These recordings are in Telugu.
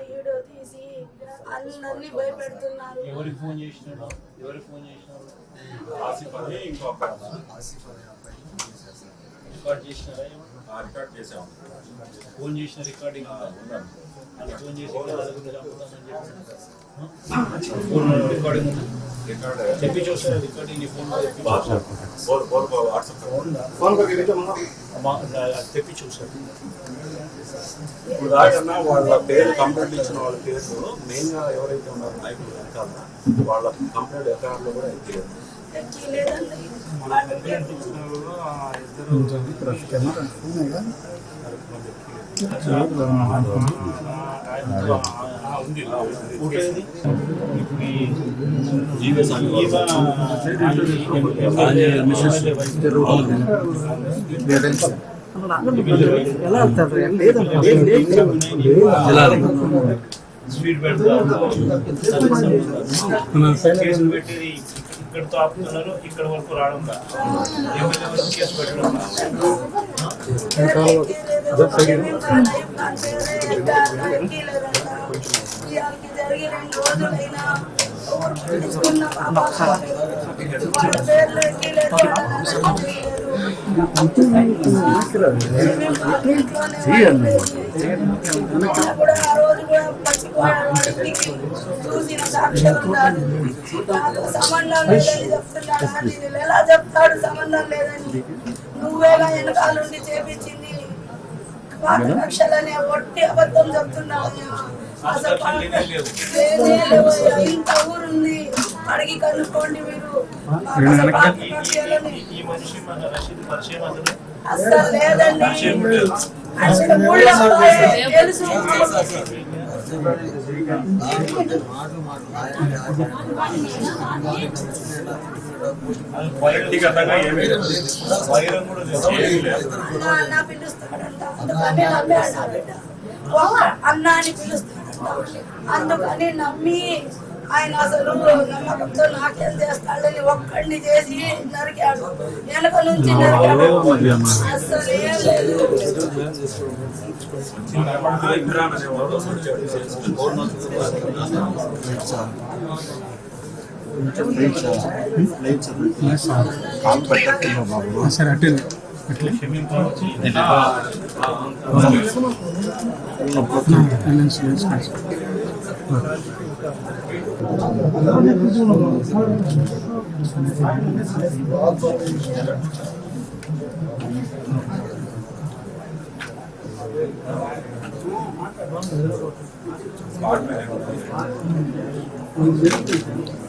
వీడియో తీసి అందరినీ భయపెడుతున్నారు. ఎవరికి ఫోన్ చేసినాడు ఎవరికి ఫోన్ చేసినాడు ఆసిఫ్ అని ఇంకో అబ్బాయి. రికార్డ్ చేసినారా ఏమన్నా? ఆ రికార్డ్ చేసాము ఫోన్ చేసిన రికార్డింగ్ ఉందా? ఉన్నాను. ఆయన ఫోన్ చేసి ఇలా నలుగురిని చంపుతానని చెప్పాడు. ఆ? ఫోన్ రికార్డింగ్ ఉందా? రికార్డ్ చెప్పి చూస్తారా రికార్డింగ్ నీ ఫోన్ తెప్పి బోర్ బోర్ వాట్సాప్ అమ్మా, అది తెప్పి చూసారు ఇప్పుడు దాకన్నా వాళ్ళ పేరు కంప్లైంట్ ఇచ్చిన వాళ్ళ పేరు మెయిన్గా ఎవరైతే ఉన్నారో నాయకులు వెనకాల వాళ్ళ కంప్లైంట్ ఎఫ్ఐఆర్లో కూడా ఎక్కిలేదు? ఇప్పుడు ఈ జీవీఎస్ అని ఈవా స్వీట్ కేసులు పెట్టేది ఆపుతున్నారు ఇక్కడ వరకు రావడం రా. కేసు పెట్టడం ఎలా చెప్తాడు సంబంధం లేదని నువ్వేగా వెనకాలండి చేపించింది పాత లక్షలనే ఒట్టి అబద్ధం చెప్తున్నావు అసలు పాత- లేనే లేవయ్యా, ఇంత ఊరుంది. అడిగి కనుక్కోండి మీరు. అసలు లేదండి. అసలు తెలుసు వ్యక్తిగతంగా ఏమీ అన్న అని పిలుస్తాడంట అందుకని నమ్మి ఆయన అసలు నమ్మకంతో నాకేం చేస్తాడని ఒక్కడిని చేసి నరికాడు. వెనక నుంచి నరికాడు. అసలు ఏం లేదు. 그런데 그분은 스마트폰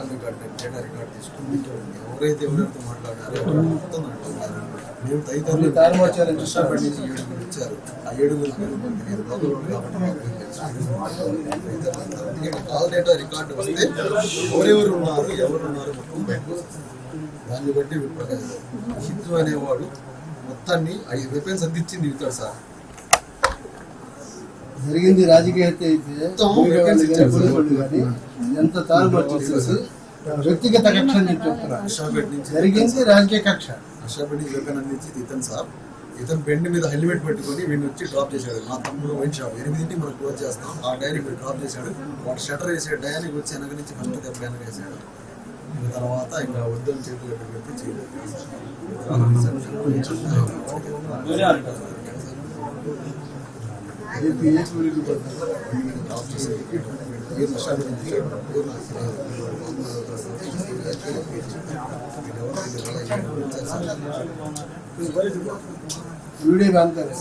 ఏం తీసాం దర్శన దర్శన కెమెరా ఎవరైతే ఎవరైతే మాట్లాడారో మొత్తం అంటున్నారు మేము తదితరులు ఏడుగురు వచ్చారు. ఆ ఏడుగురు పేరు లోకల్ కాబట్టి. ఎందుకంటే కాల్ డేటా రికార్డు వస్తే ఎవరెవరు ఉన్నారు ఎవరు ఉన్నారు మొత్తం బయటకు. దాన్ని బట్టి హిందూ అనేవాడు మొత్తాన్ని ఐదు వెపన్స్ అందించింది ఇస్తాడు సార్. జరిగింది రాజకీయ హత్య అయితే ఎంత తారుమారు చేసేసి వ్యక్తిగత కక్ష అని చెప్పి చెప్తున్నారు జరిగింది రాజకీయ కక్ష. ఇతను సార్ ఇతను బెండ్ మీద హెల్మెట్ పెట్టుకొని వీడిని వచ్చి డ్రాప్ చేశాడు. మా తమ్ముడు వైన్ షాప్ ఎనిమిదింటికి మనం క్లోజ్ చేస్తాం. ఆ డైరీ మీరు డ్రాప్ చేశాడు. వాడు షటర్ వేసాడు డయానికి వచ్చి వెనక నుంచి ఫస్ట్ దెబ్బ వెనక వేసాడు ఇంకా తర్వాత ఇంకా వద్దని చేతులు ఎక్కడ పెట్టి చేయలేదు. ఏపీ ఏపీ ఊరికి పోతారు. డ్రాప్ చేశాడు ఏ నష్టాలు చేశాడు ఎవరు నాకు తెలియదు. వీడియో అంటారు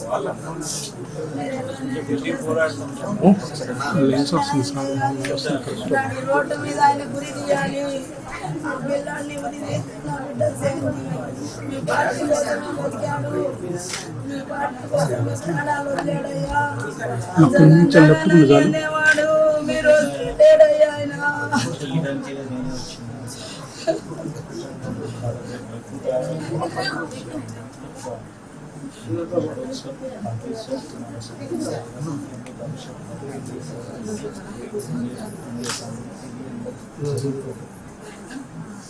లెన్స్ వస్తుంది సార్ దాని రోడ్డు మీద ఆయన గురి తీయాలి ఆ పిల్లాన్ని నా బిడ్డ మీ పార్టీ కోసం బతికాడు మీ పార్టీ కోసం అనేవాడు మీరు ఆయన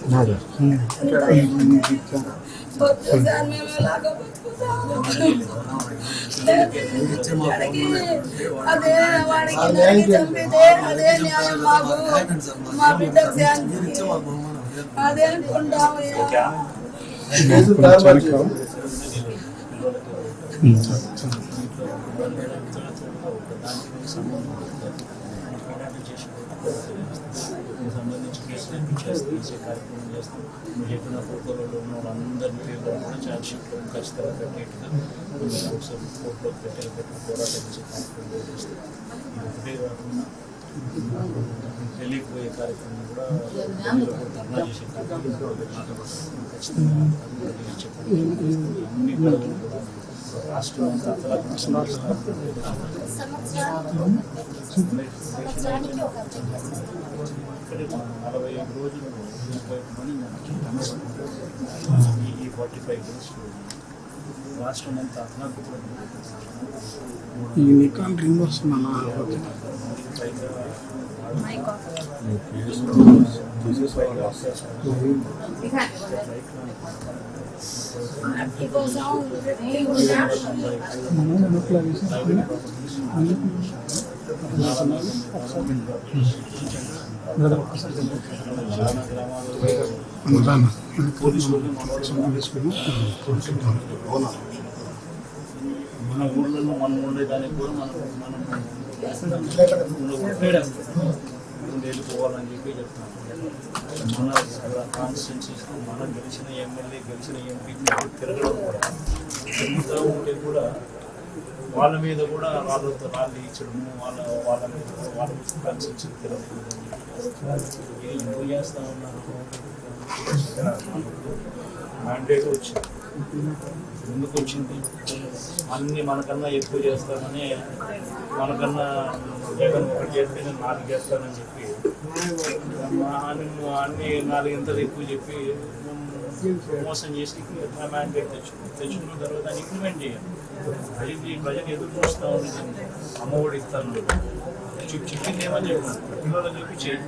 సార్ మేము ఎలాగ బతుకుతాము వాడికి అదే వాడికి నరికి చంపితే అదే న్యాయం మాకు మా బిడ్డకు శాంతి అదే అనుకుంటామయ్యా సంబంధించి కేసులు చేస్తూ తీసే కార్యక్రమం చేస్తూ మీరు చెప్పిన ఫోటోలలో ఉన్న వాళ్ళందరి పేర్లు కూడా ఛార్జ్ షీట్లో ఖచ్చితంగా పెట్టేట్టుగా మేము ఒకసారి కోర్టులో పెట్టే పెట్టి పోరాటం చేసే కార్యక్రమం చేస్తాం ఇది ఒకటే కాకుండా తెలియకపోయే కార్యక్రమం కూడా ఢిల్లీలో కూడా ధర్నా చేసే కార్యక్రమం కూడా పెట్టాం. ఖచ్చితంగా అది చెప్పండి అన్ని కూడా రాష్ట్రం అంతా అతలాకుతలం ఇక్కడ నలభై ఐదు రోజులు ఈ ఫార్టీ ఫైవ్ డేస్ రాష్ట్రం అంతా నికాన్ రింగ్ వస్తుందన్న. మన ఊళ్ళలో మనం ఉండేదానికి కూడా మనం మనం వెళ్ళిపోవాలని చెప్పి చెప్తున్నాం మన కాన్స్టిట్యున్సీస్ మన గెలిచిన ఎమ్మెల్యే గెలిచిన ఎంపీ తిరగడం కూడా. తిరుగుతూ ఉంటే కూడా వాళ్ళ మీద కూడా వాళ్ళతో రాళ్ళు ఇచ్చడము వాళ్ళ వాళ్ళ మీద వాళ్ళ కాన్స్టిట్యున్సీ తిరగడం ఎందుకు చేస్తా ఉన్నారు? మ్యాండేట్ వచ్చింది. ఎందుకు వచ్చింది? అన్ని మనకన్నా ఎక్కువ చేస్తామని మనకన్నా జగన్ ఒకటి చేస్తే నేను నాలుగు చేస్తానని చెప్పి అన్ని నాలుగింతలు ఎక్కువ చెప్పి మోసం చేసి మ్యాండేట్ తెచ్చు తెచ్చుకున్న తర్వాత దాన్ని ఇంప్లిమెంట్ చేయాలి. అది ప్రజలు ఎదుర్కొస్తా ఉంది. అమ్మఒడి ఇస్తాను. చెప్పి చెప్పింది ఏమని చెప్పాను? పిల్లలు చెప్పి చేయి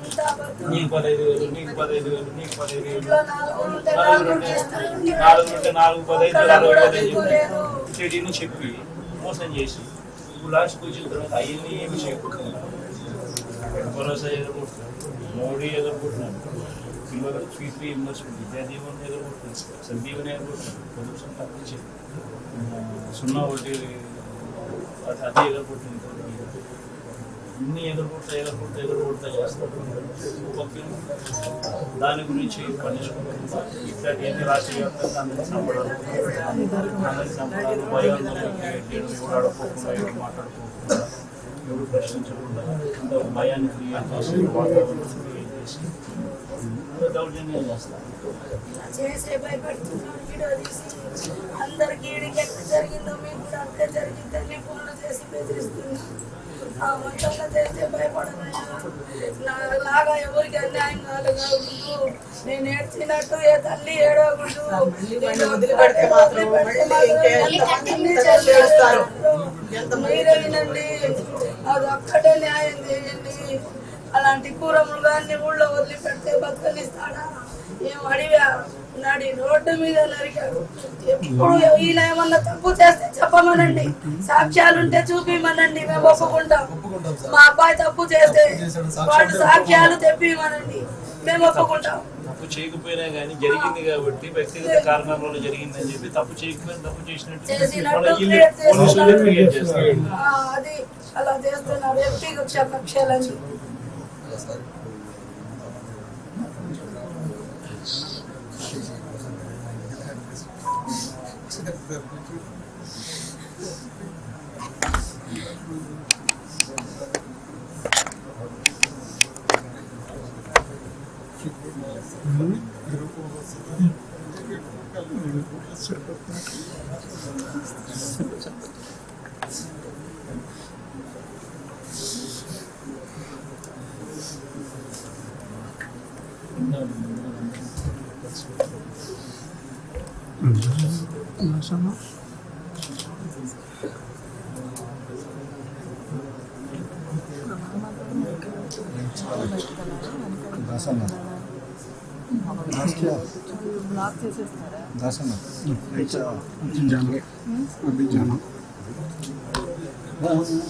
నీకు పదహైదు వేలు నీకు పదహైదు వేలు నీకు పదహైదు వేలు. నాలుగు ఉంటే నాలుగు నాలుగు నాలుగు పదహైదు ఇక్కడ అరవై కూడా పదహైదు దిక్కులేదు. చెప్పి మోసం చేసి ఇప్పుడు లాస్ట్కి వచ్చిన తర్వాత అవన్నీ ఏమి చేయకుండా భరోసా ఎదుర్కొంటున్నాడు మోడీ ఎదుర్కొంటున్నాడు. పిల్లలకు fee free university Vidya Deevena ఎదుర్కొంటున్నాడు సందీవన ఎదుర్కొంటున్నాడు pollution తప్పించి ఆ, సున్నా ఒకటి అది అది ఎదుర్కొంటుంది అన్ని ఎదుర్కొంటా ఎదుర్కొంటా ఎదుర్కొంటా చేస్తారు ఓకే దాని గురించి పట్టించుకోకుండా ఇట్లాంటి ఎన్ని రాష్ట్రీయ వ్యాప్తంగా అందరినీ చంపడాలు అందరినీ చంపడాలు భయాందోళన క్రియేట్ చేయడం ఎవరు అడగకుండా ఎవరు మాట్లాడుకోకుండా ఎవరు ప్రశ్నించకుండా అంత ఒక భయాన్ని క్రియేట్ చేసి వాతావరణం క్రియేట్ చేసి అంత దౌర్జన్యం చేస్తారు చేసే భయపెడుతున్నాడు వీడియో తీసి అందరికి ఈడికి జరిగిందో మీకు కూడా అంతే జరిగిందని ఫోన్లు చేసి బెదిరిస్తున్నా ఆ మొత్తంగా చేస్తే భయపడనయ్యా నా లాగా ఎవరికి అన్యాయం కాలేదు నేను ఏడ్చినట్టు ఏ తల్లి ఏడవకూడదు వదిలిపెడితే మాత్రం మీరే వినండి అది ఒక్కటే న్యాయం చేయండి. అలాంటి కూరములు కానీ ఊళ్ళో వదిలిపెడితే బతకనిస్తాడా ఏం అడిగా? నడి రోడ్డు మీద నరికాడు ఎప్పుడు ఏమన్నా తప్పు చేస్తే చెప్పమనండి. సాక్ష్యాలు ఉంటే చూపిమనండి. మేము ఒప్పుకుంటాం. మా అబ్బాయి తప్పు చేస్తే చేశాడు, సాక్ష్యాలు తెప్పిమనండి. మేము ఒప్పుకుంటాం. తప్పు చేయకపోయినా కానీ జరిగింది కాబట్టి వ్యక్తిగత కారణాల వల్ల జరిగిందని చెప్పి తప్పు చేయకపోయినా తప్పు చేసినట్టు అది అలా చేస్తున్నారు. వ్యక్తిగత క్షమక్షలని అలా సార్ నాశనం. దాసన్న దాసన్న జానం. అభిజానం. దాసన్న